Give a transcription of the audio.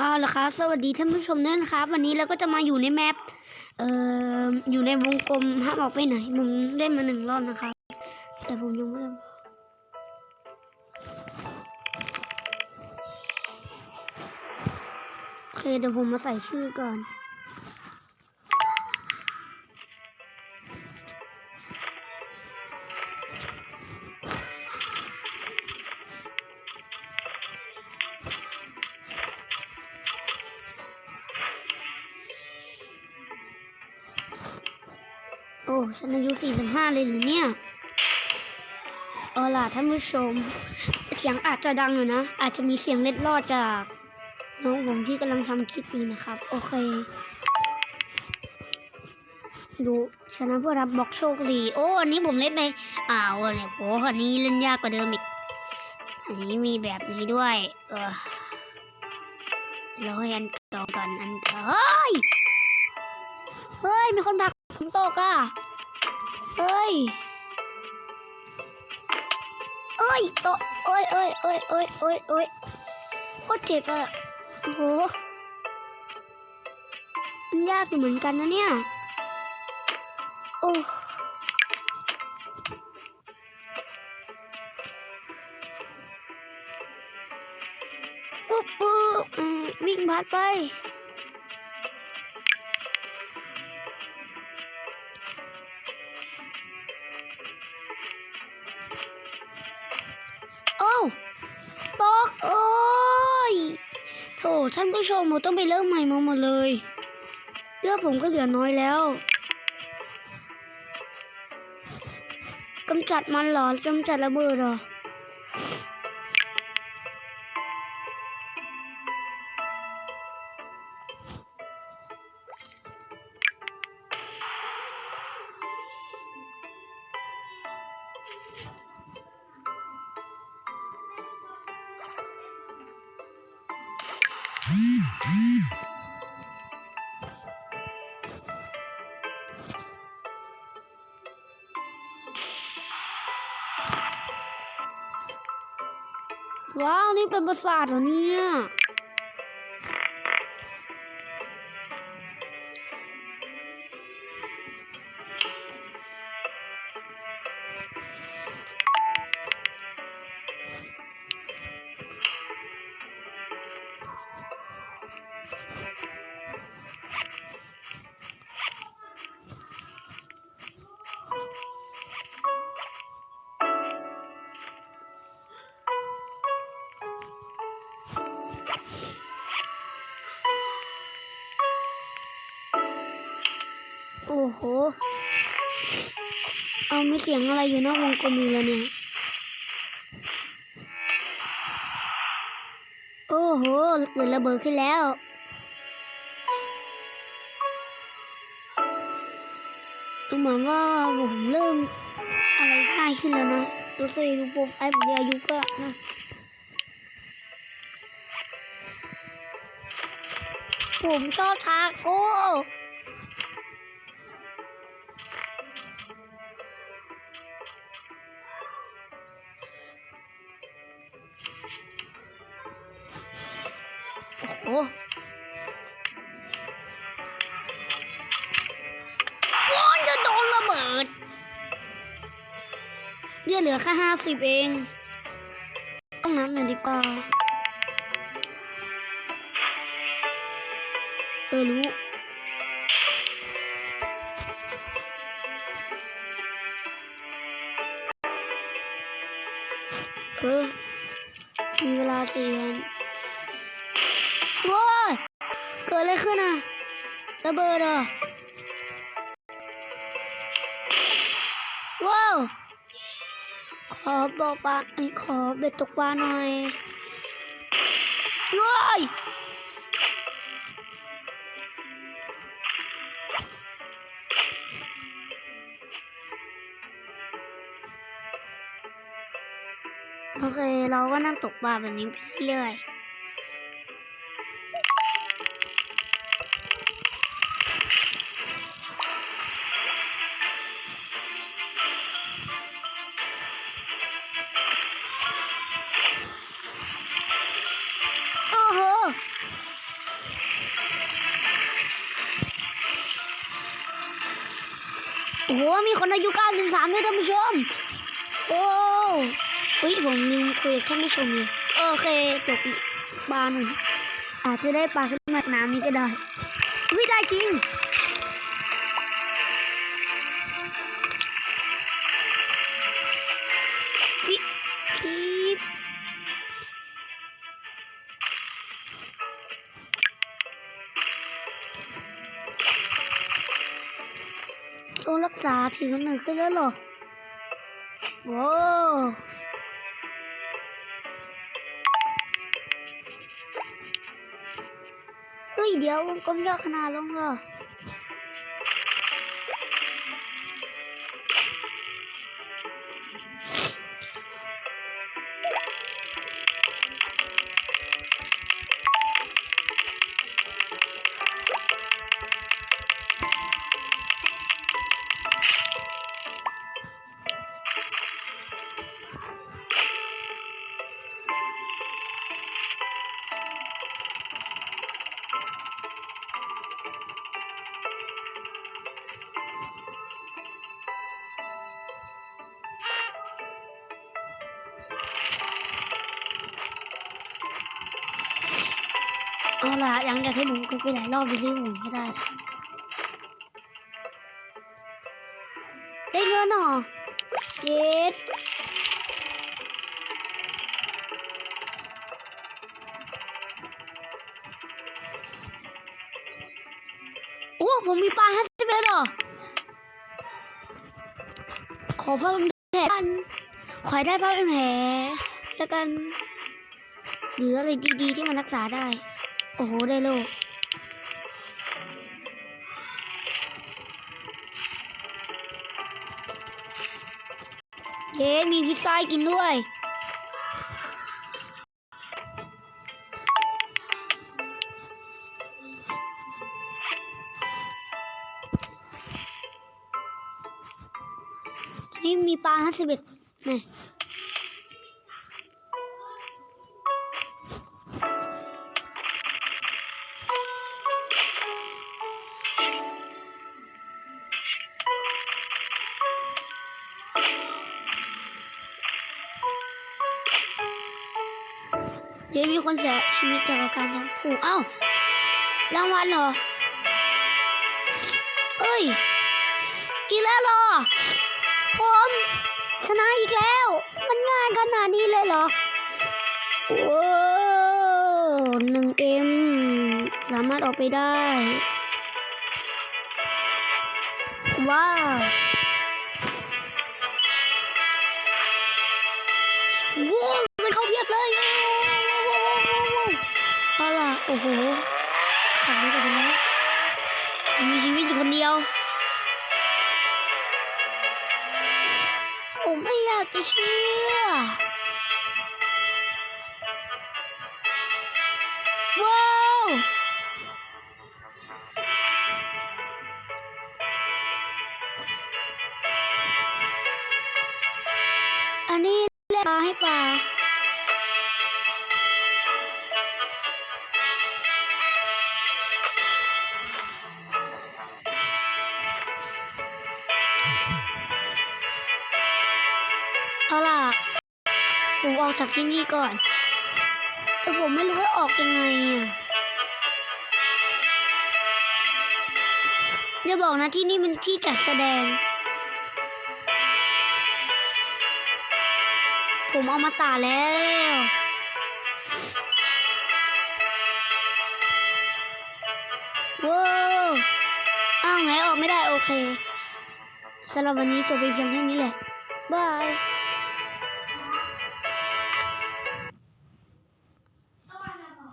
เอาละครับ สวัสดีท่านผู้ชมด้วยนะครับ วันนี้เราก็จะมาอยู่ในแมปเอ่ออยู่ในวงกลมห้ามออกไปไหนผมเล่นมาหนึ่งรอบนะครับ แต่ผมยังไม่ได้บอกโอเคเดี๋ยวผมมาใส่ชื่อก่อน อ้ฉันอายุ45เลยเหรือเนี่ยเอาล่ะท่านผู้ชม เสียงอาจจะดังหน่อยนะ อาจจะมีเสียงเล็ดลอดจากน้องผมที่กำลังทำคลิปอยู่นะครับ โอเค ดูชนะเพื่อรับบล็อกโชคดีโอ้อันนี้ผมเล่นไปอ้าวเนี่ยโหอันนี้เล่นยากกว่าเดิมอีก อันนี้มีแบบนี้ด้วย เออแล้วให้อันเก่ากันอันเก่าเฮ้ย เฮ้ย มีคนผัก ผมตกอะเฮ้ยเอ้ยตกเอ้ยเอ้ยเอ้ยเอ้ยเอ้ยเอ้ยโคตรเจ็บอะโอ้โหมันยากอยู่เหมือนกันนะเนี่ย โอ้ปุ๊บปุ๊บวิ่งพัดไป ท่านผู้ชมผมต้องไปเริ่มใหม่มาหมดเลยเลือดผมก็เหลือน้อยแล้วกำจัดมันหรอกำจัดระเบิดหรอ ว้าว นี่เป็นปราสาทเหรอเนี่ย โอ้โห เอาไมีเสียงอะไรอยู่นอกวงกลมอีกแล้วเนี่ย โอ้โหเกิดระเบิดขึ้นแล้วดูเหมือนว่าผมเริ่มอะไรง่ายขึ้นแล้วนะ ดูสิดูโปรไฟล์ผมเดียวอายุก็นะ ผมชอบทาโก้โอ้อ้ยจะโดนระเบิดเลือดเหลือแค่ห้าสิบเอง ต้องนับหน่อยดีกว่า เออรู้เออมีเวลาสี่วันว้าเกิดอะไรขึ้นอะระเบิดเหรอว้าว ขอบอกปลาเอ้ขอเบ็ดตกปลาหน่อยว้าย โอเค เราก็นั่งตกปลาแบบนี้ไปเรื่อยโอ้โห มีคนอายุ93ด้วยท่านผู้ชม โอ้ เฮ้ยผมลืมคุยกับท่านผู้ชมเลยโอเคจบปลาหนึ่งอาจจะได้ปลาขึ้นมาน้ำนี้ก็ได้วิได้จริงวิพีบต้องรักษาถึงหนึ่งขึ้นแล้วหรอว้า เดี๋ยวก้มยอดขนาดลงเหรอ เอาล่ะหลังจากที่ผมกดไปหลายรอบไปซื้อผมก็ได้ ได้เงินเหรอเย็ดโอ้ ผมมีปลาห้าสิบเอ็ดเหรอ ขอเพิ่มแผลกันขอให้ได้เพิ่มแผลแล้วกันหรืออะไรดีๆที่มันรักษาได้ อ้โห ได้โลกเย้มีพิซซ่ากินด้วยนี่มีปลาห้าสิบเอ็ดนี่ เดี๋ยวมีคนเสียชีวิตจากอาการท้องผูกเอ้ารางวัลเหรอเอ้ย อีกแล้วเหรอ ผมชนะอีกแล้ว มันง่ายขนาดนี้เลยเหรอ โอ้หนึ่งเอ็มสามารถออกไปได้ ว้าว โอ้โหขับรถกันนะผมมีชีวิตอยู่คนเดียวผมไม่อยากจะเชื่อว้าวอันนี้เล่นปลาให้ปลา เอาล่ะ ผมออกจากที่นี่ก่อน แต่ผมไม่รู้ว่าออกยังไงอะอย่าบอกนะที่นี่เป็นที่จัดแสดง ผมเอามาตาแล้วว้าวอ้าวไงออกไม่ได้โอเคสำหรับวันนี้จบไปเพียงเท่านี้แหละบาย